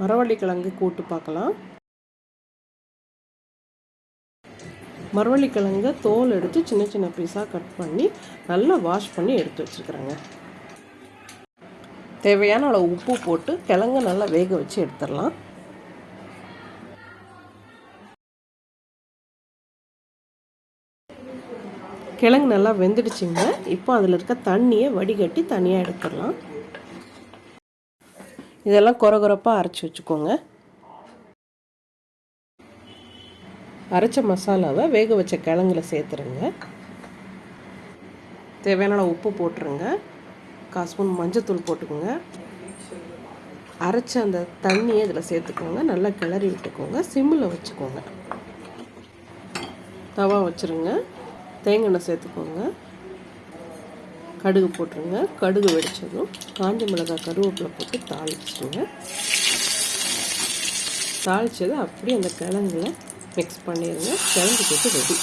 மரவள்ளிக்கிழங்கு கூட்டு பார்க்கலாம். மரவள்ளி கிழங்கு தோல் எடுத்து சின்ன சின்ன பீஸாக கட் பண்ணி நல்லா வாஷ் பண்ணி எடுத்து வச்சுருக்குறேங்க. தேவையான அளவு உப்பு போட்டு கிழங்கு நல்லா வேக வச்சு எடுத்துடலாம். கிழங்கு நல்லா வெந்துடுச்சிங்க. இப்போ அதில் இருக்க தண்ணியை வடிகட்டி தனியாக எடுத்துடலாம். இதெல்லாம் குறை குறைப்பாக அரைச்சி வச்சுக்கோங்க. அரைச்ச மசாலாவை வேக வச்ச கிழங்குல சேர்த்துருங்க. தேவையான உப்பு போட்டுருங்க. கால் ஸ்பூன் மஞ்சத்தூள் போட்டுக்கோங்க. அரைச்ச அந்த தண்ணியை இதில் சேர்த்துக்கோங்க. நல்லா கிளறி விட்டுக்கோங்க. சிம்மில் வச்சுக்கோங்க. தவா வச்சுருங்க. தேங்காய் எண்ணெய் சேர்த்துக்கோங்க. கடுகு போட்டுருங்க. கடுகு வெடிச்சதும் காஞ்ச மிளகாய் கருவேப்பிலை போட்டு தாளிச்சிடுங்க. தாளித்ததை அப்படியே அந்த கிழங்குல மிக்ஸ் பண்ணிடுங்க. கிழங்கு போட்டு ரெடி